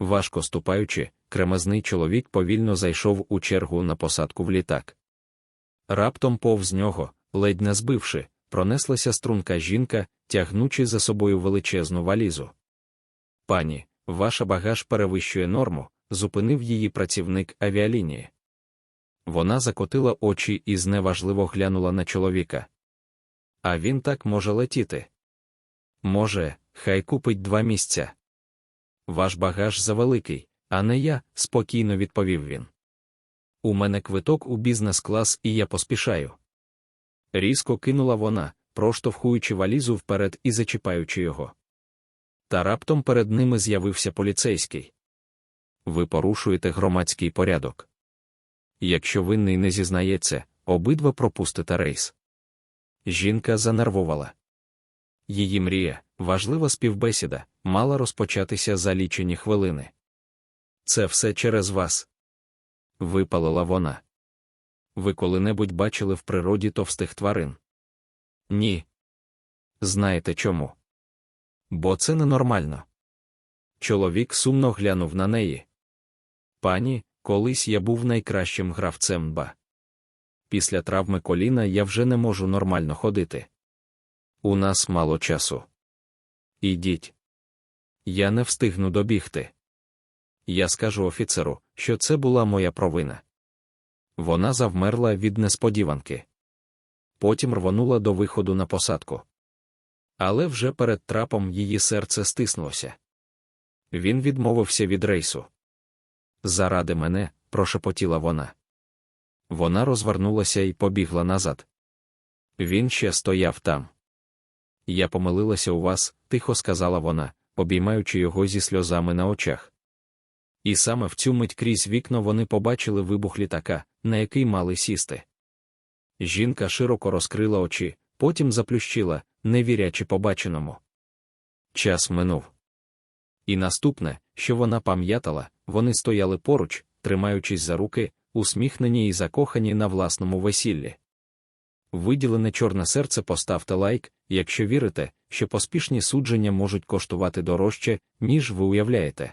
Важко ступаючи, кремезний чоловік повільно зайшов у чергу на посадку в літак. Раптом повз нього, ледь не збивши, пронеслася струнка жінка, тягнучи за собою величезну валізу. Пані, ваша багаж перевищує норму, зупинив її працівник авіалінії. Вона закотила очі і зневажливо глянула на чоловіка. А він так може летіти. Може, хай купить два місця. Ваш багаж завеликий, а не я, спокійно відповів він. У мене квиток у бізнес-клас, і я поспішаю. Різко кинула вона, проштовхуючи валізу вперед і зачіпаючи його. Та раптом перед ними з'явився поліцейський. Ви порушуєте громадський порядок. Якщо винний не зізнається, обидва пропустите рейс. Жінка занервувала. Її мрія, важлива співбесіда, мала розпочатися за лічені хвилини. Це все через вас. Випалила вона. Ви коли-небудь бачили в природі товстих тварин? Ні. Знаєте чому? Бо це ненормально. Чоловік сумно глянув на неї. Пані, колись я був найкращим гравцем ба. Після травми коліна я вже не можу нормально ходити. У нас мало часу. Ідіть. Я не встигну добігти. Я скажу офіцеру, що це була моя провина. Вона завмерла від несподіванки. Потім рвонула до виходу на посадку. Але вже перед трапом її серце стиснулося. Він відмовився від рейсу. Заради мене, прошепотіла вона. Вона розвернулася і побігла назад. Він ще стояв там. Я помилилася у вас, тихо сказала вона, обіймаючи його зі сльозами на очах. І саме в цю мить крізь вікно вони побачили вибух літака, на який мали сісти. Жінка широко розкрила очі, потім заплющила, не вірячи побаченому. Час минув. І наступне, що вона пам'ятала, вони стояли поруч, тримаючись за руки, усміхнені і закохані на власному весіллі. Виділене чорне серце поставте лайк, якщо вірите, що поспішні судження можуть коштувати дорожче, ніж ви уявляєте.